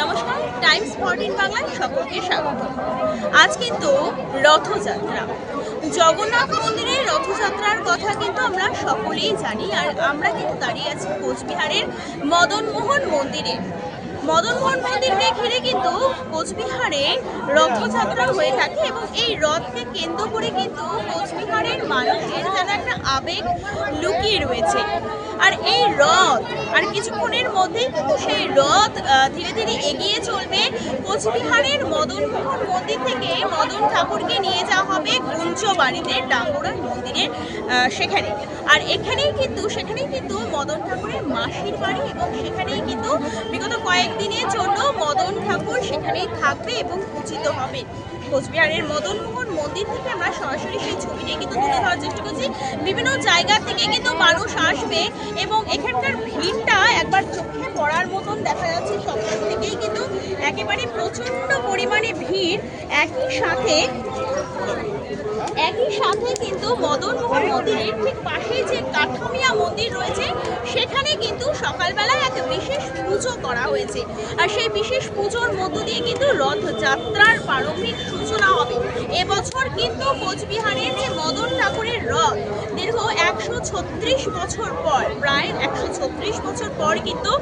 নমস্কার, Times fourteen বাংলায় সকলকে স্বাগত। আজ কিন্তু রথযাত্রা। জগন্নাথ মন্দিরের রথযাত্রার কথা কিন্তু আমরা সকলেই জানি, আর আমরা কিন্তু দাঁড়িয়ে আছি কোচবিহারের মদনমোহন মন্দিরে। মদনমোহন মন্দিরকে ঘিরে কিন্তু কোচবিহারে রথযাত্রা হয়ে থাকে এবং এই রথকে কেন্দ্র করে কিন্তু কোচবিহারের মানুষের যেন একটা আবেগ লুকিয়ে রয়েছে। আর এই রথ, আর কিছুক্ষণের মধ্যেই কিন্তু সেই রথ ধীরে ধীরে এগিয়ে চলবে কোচবিহারের মদনমোহন মন্দির থেকে। মদন ঠাকুরকে নিয়ে যাওয়া হবে গুঞ্জ বাড়িতে ডাঙ্গোরা মন্দিরের সেখানে। আর এখানেই কিন্তু, সেখানেই কিন্তু মদন ঠাকুরের মাসির বাড়ি এবং সেখানেই কিন্তু বিগত কয়েকদিনের জন্য মদন ঠাকুর সেখানেই থাকবে এবং পূজিত হবে। কোচবিহারের মদনমোহন মন্দির থেকে আমরা সরাসরি সেই ছবিটি কিন্তু তুলে ধরার চেষ্টা করছি। বিভিন্ন জায়গা থেকে কিন্তু মানুষ আসবে এবং এখানকার ভিড়টা একবার চোখে পড়ার মতন দেখা যাচ্ছে। সকাল থেকেই কিন্তু একেবারে প্রচণ্ড পরিমাণে ভিড়। একই সাথে একই সাথে কিন্তু মদনমোহন মন্দিরের ঠিক পাশেই যে কাঠামিয়া মন্দির রয়েছে, সেখানে কিন্তু সকালবেলায় এক বিশেষ পুজো করা হয়েছে। আর সেই বিশেষ পুজোর মধ্য দিয়ে কিন্তু রথযাত্রার প্রারম্ভিক সূচনা হবে। এবছর কিন্তু কোচবিহারের যে মদন ঠাকুরের রথ, দীর্ঘ একশো ছত্রিশ বছর পর, প্রায় একশো ছত্রিশ বছর পর কিন্তু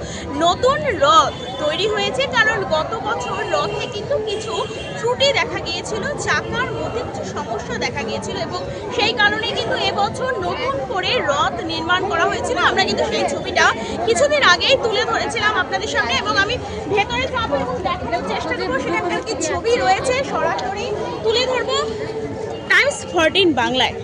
নতুন রথ তৈরি হয়েছে। কারণ গত বছর রথে কিন্তু কিছু ত্রুটি দেখা গিয়েছিল। চাকার মধ্যে কিছু সমস্যা দেখা গিয়েছিল এবং সেই কারণে কিন্তু এবছর নতুন করে রথ নির্মাণ করা হয়েছিল। আমরা কিন্তু সেই ছবিটা কিছুদিন আগেই তুলে ধরেছিলাম আপনাদের সামনে এবং আমি ভেতরে যাব এবং দেখানোর চেষ্টা করব। সেখানকার কি ছবি রয়েছে? সরাসরি তুলে ধরবো। টাইমস ফোরটিন বাংলায়।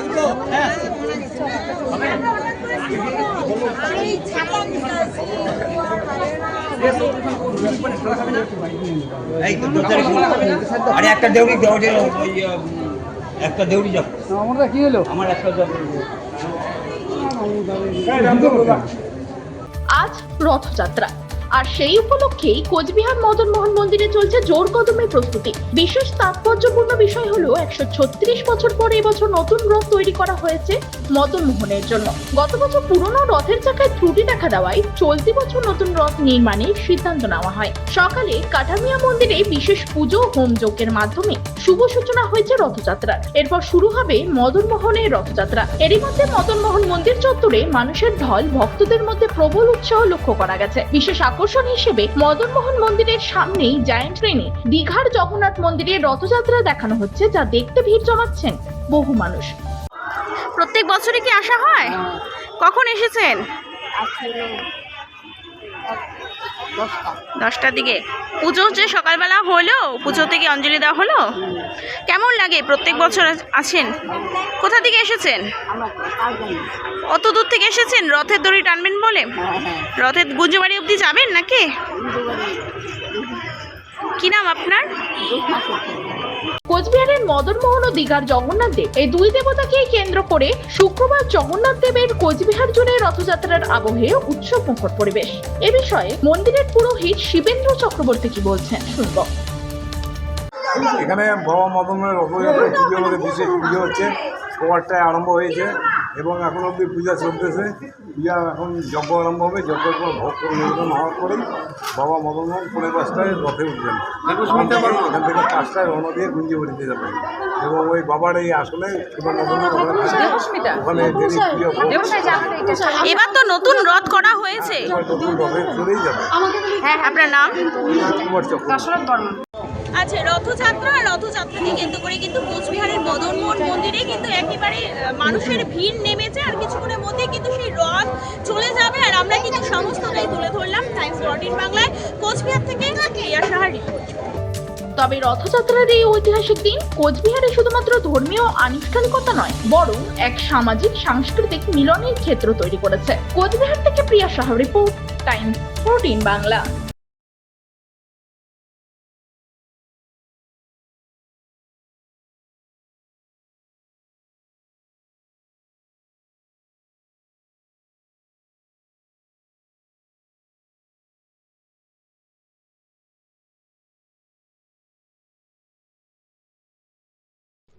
এই তো দু আরে একটা দেউড়ি আহ, একটা দেউড়ি যাব আমরা কি হলো? আমার একটা যাব আজ রথযাত্রা। আর সেই উপলক্ষেই কোচবিহার মদনমোহন মন্দিরে চলছে জোর কদমের প্রস্তুতি। বিশেষ তাৎপর্যপূর্ণ বিষয় হলো একশো ছত্রিশ বছর পরে এবছর নতুন রথ তৈরি করা হয়েছে মদন মোহনের জন্য। গত বছর পুরনো রথের চাকায় ত্রুটি দেখা দেওয়ায় চলতি বছর নতুন রথ নির্মাণের সিদ্ধান্ত নেওয়া হয়। সকালে কাঠামিয়া মন্দিরে বিশেষ পুজো হোম যজ্ঞের মাধ্যমে শুভ সূচনা হয়েছে রথযাত্রার। এরপর শুরু হবে মদনমোহনের রথযাত্রা। এরই মধ্যে মদনমোহন মন্দির চত্বরে মানুষের ঢল ভক্তদের মধ্যে প্রবল উৎসাহ লক্ষ্য করা গেছে। বিশেষ আকর্ষণ হিসেবে মদনমোহন মন্দিরের সামনেই জায়ান্ট ট্রেনে দীঘার জগন্নাথ মন্দিরের রথযাত্রা দেখানো হচ্ছে যা দেখতে ভিড় জমাচ্ছেন বহু মানুষ। প্রত্যেক বছরে কি আসা হয়? কখন এসেছেন? দশটার দিকে। পুজো হচ্ছে সকালবেলা হলো পুজো থেকে অঞ্জলি দেওয়া হলো। কেমন লাগে? প্রত্যেক বছর আস- আসেন কোথা থেকে এসেছেন? অত দূর থেকে এসেছেন? রথের দড়ি টানবেন বলে? রথের গুঞ্জবাড়ি অবধি যাবেন নাকি? কি নাম আপনার? কোচবিহারের মদনমোহন ও দীঘার জগন্নাথ দেব। এই দুই দেবতাকেই কেন্দ্র করে শুক্রবার জগন্নাথ দেবের কোচবিহার জুড়ে রথযাত্রার আবহে উৎসব মুখর পরিবেশ। এ বিষয়ে মন্দিরের পুরোহিত শিবেন্দ্র চক্রবর্তী কি বলছেন শুনব। এখানে বাবা মদনের রথযাত্রা পুজো আমাদের বিশেষ পুজো হচ্ছে। সবারটায় আরম্ভ হয়েছে। এবং এখন অবধি পূজা চলতেছে। পূজা এখন যজ্ঞ আরম্ভ হবে। যজ্ঞের পর ভোগ করে নিবেদন হওয়ার পরেই বাবা মদনমোহন পনেরো পাঁচটায় রথে উঠবেন। এখান থেকে পাঁচটায় রওনা দিয়ে গুঞ্জি বাড়িতে যাবেন। এবং ওই বাবার এই আসলে ওখানে এবার তো নতুন রথ করা হয়েছে। এবার নতুন রথে চলেই যাবে। হ্যাঁ আপনার নাম? কুমার চক্রবর্তী আচ্ছা রথযাত্রা রথযাত্রাকে কেন্দ্র করে কিন্তু কোচবিহারের মদনমোহন মন্দিরে কিন্তু একেবারে মানুষের ভিড় নেমেছে আর কিছুক্ষণের মধ্যে কিন্তু সেই রথ চলে যাবে আর আমরা কিন্তু সমস্তটাই তুলে ধরলাম টাইমস ফোরটিন বাংলায়। কোচবিহার থেকে প্রিয়া সাহার তবে রথযাত্রার এই ঐতিহাসিক দিন কোচবিহারে শুধুমাত্র ধর্মীয় আনুষ্ঠানিকতা নয়, বরং এক সামাজিক, সাংস্কৃতিক মিলনের ক্ষেত্র তৈরি করেছে। কোচবিহার থেকে Priya Saha report Time Fourteen Bangla.